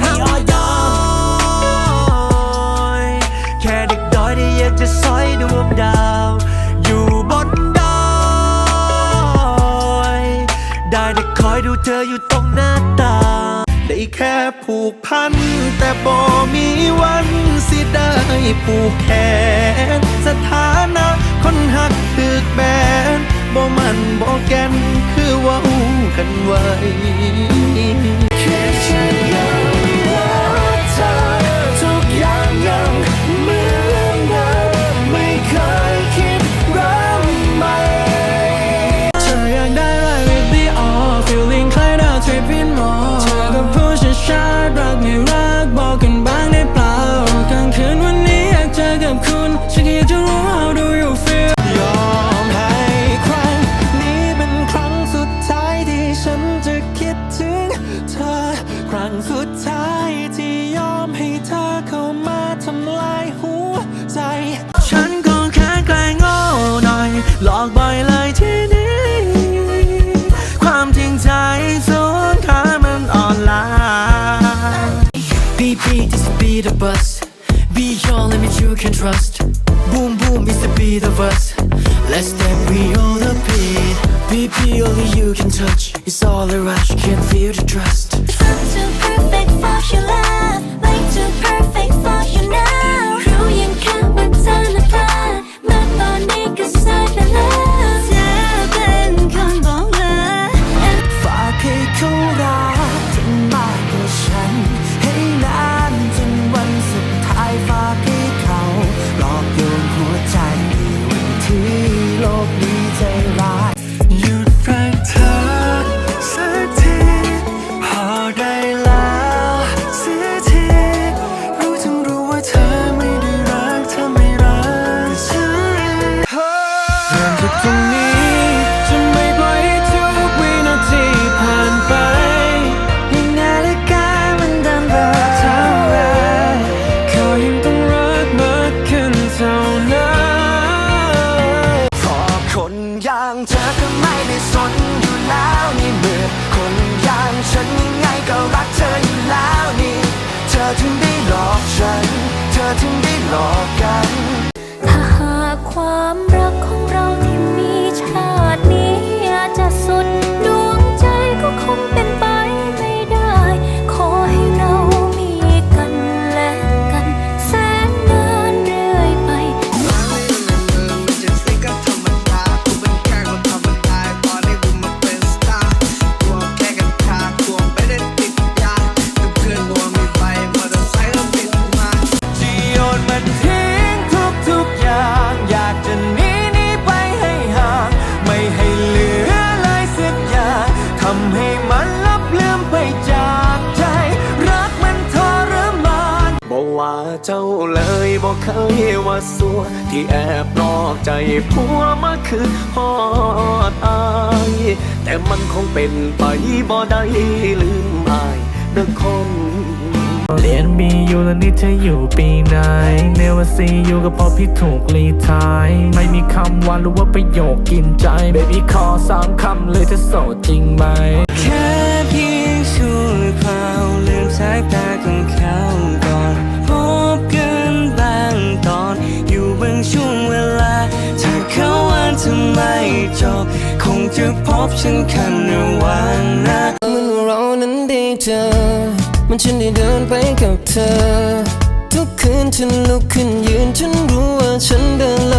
ไม่มีออยอแค่เด็กดอยที่อยากจะสอยดวงดาว อยู่บนดอย ได้แต่คอยดูเธออยู่ตรงหน้าตา ได้แค่ผูกพัน แต่บ่มีวันสิได้ผูกแขนสถานะคนหักถึกแบนบ่มันบ่แกนคือว่ากันไว้แคล้ายดาวเทพินมอเธอก็พูดช้าๆรักไม่รักบอกกันบ้างได้เปล่ากลางคืนวันนี้อยากเจอกับคุณ ฉันแค่อยากจะรู้ how do you feel ยอมให้ครั้งนี้เป็นครั้งสุดท้ายที่ฉันจะคิดถึงเธอ ครั้งสุดท้ายที่ยอมให้เธอเข้ามาทำลายหัวใจ ฉันก็แค่แกล้งโง่หน่อย หลอกบ่อยเลย BP is the beat of us. Be your limit you can trust. Boom boom is the beat of us. Let's step we on the beat. BP only you can touch. It's all a rush, you can feel the trust. ธอก็ไม่ได้สนอยู่แล้วนี่เมื่อคนอย่างฉันยังไงก็รักเธออยู่แล้วนี่ เธอถึงได้หลอกฉัน เจ้าเลยบอกเคยว่าสัว ที่แอบนอกใจผัวมาคือฮอดอาย แต่มันคงเป็นไปบ่ได้ลืมอายเด็กคนเรียนบีอยู่แล้วนี่เธออยู่ปีไหนเนวซีอยู่ก็เพอพี่ถูกรีทายไม่มีคำหวานหรือว่าประโยคกินใจ เบบี้ขอสามคำเลยเธอโสดจริงไหม จะพบฉันคันระหว่างหน้ามันเรานั้นได้เจอ มันฉันได้เดินไปกับเธอ ทุกคืนฉันลุกขึ้นยืนฉันรู้ว่าฉันเดิน